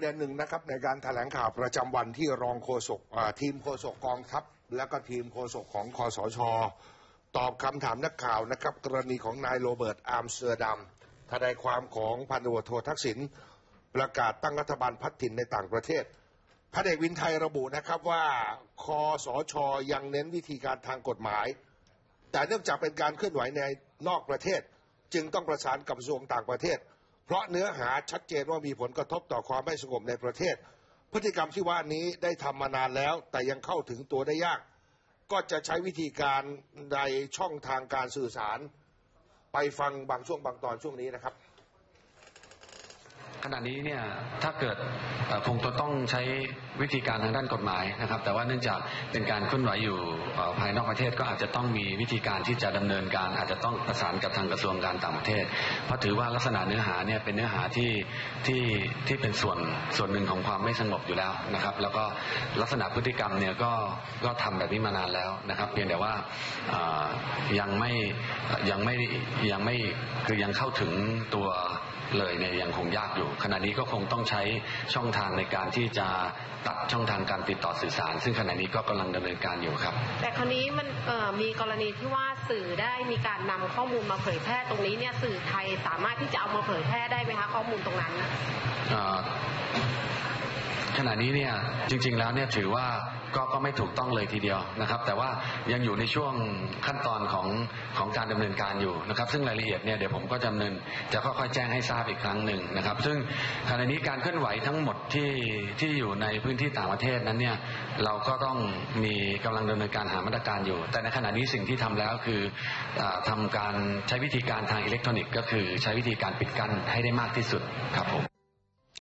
เดือนหนึ่งนะครับในการแถลงข่าวประจำวันที่รองโฆษกทีมโฆษกกองทัพและก็ทีมโฆษกของคอสช ตอบคำถามนักข่าวนะครับ กรณีของนายโรเบิร์ตอาร์มสเตอร์ดัมทนายความของพันตำรวจโททักษิณประกาศตั้งรัฐบาลพัฒถิ่นในต่างประเทศพระเอกวินไทยระบุนะครับว่าคอสชยังเน้นวิธีการทางกฎหมาย แต่เนื่องจากเป็นการเคลื่อนไหวในนอกประเทศ จึงต้องประสานกับกระทรวงต่างประเทศ เพราะเนื้อหาชัดเจนว่ามีผลกระทบต่อความไม่สงบในประเทศ พฤติกรรมที่ว่านี้ได้ทำมานานแล้ว แต่ยังเข้าถึงตัวได้ยาก ก็จะใช้วิธีการในช่องทางการสื่อสาร ไปฟังบางช่วงบางตอนช่วงนี้นะครับ ขณะนี้เนี่ยถ้าเกิดคงจะต้องใช้วิธีการทางด้านกฎหมายนะครับ แต่ว่าเนื่องจากเป็นการเคลื่อนไหวอยู่ภายนอกประเทศก็อาจจะต้องมีวิธีการที่จะดำเนินการ อาจจะต้องประสานกับทางกระทรวงการต่างประเทศ เพราะถือว่าลักษณะเนื้อหาเนี่ยเป็นเนื้อหาที่ที่ที่เป็นส่วนส่วนหนึ่งของความไม่สงบอยู่แล้วนะครับ แล้วก็ลักษณะพฤติกรรมเนี่ยก็ก็ทำแบบนี้มานานแล้วนะครับ เพียงแต่ว่ายังไม่ยังไม่ยังไม่คือยังเข้าถึงตัว เลยเนี่ยยังคงยากอยู่ ขณะนี้ก็คงต้องใช้ช่องทางในการที่จะตัดช่องทางการติดต่อสื่อสาร ซึ่งขณะนี้ก็กำลังดำเนินการอยู่ครับ แต่คราวนี้มันเอ่อมีกรณีที่ว่าสื่อได้มีการนำข้อมูลมาเผยแพร่ตรงนี้เนี่ยสื่อไทยสามารถที่จะเอามาเผยแพร่ได้ไหมคะข้อมูลตรงนั้นเอ่อขณะนี้เนี่ยจริงๆแล้วเนี่ยถือว่า ก็ก็ไม่ถูกต้องเลยทีเดียวนะครับ แต่ว่ายังอยู่ในช่วงขั้นตอนของของการดำเนินการอยู่นะครับ ซึ่งรายละเอียดเนี่ยเดี๋ยวผมก็จะดำเนินจะค่อยๆแจ้งให้ทราบอีกครั้งหนึ่งนะครับ ซึ่งขณะนี้การเคลื่อนไหวทั้งหมดที่ที่อยู่ในพื้นที่ต่างประเทศนั้นเนี่ยเราก็ต้องมีกำลังดำเนินการหามาตรการอยู่ แต่ในขณะนี้สิ่งที่ทำแล้วคืออาทำการใช้วิธีการทางอิเล็กทรอนิกส์ ก็คือใช้วิธีการปิดกั้นให้ได้มากที่สุดครับผม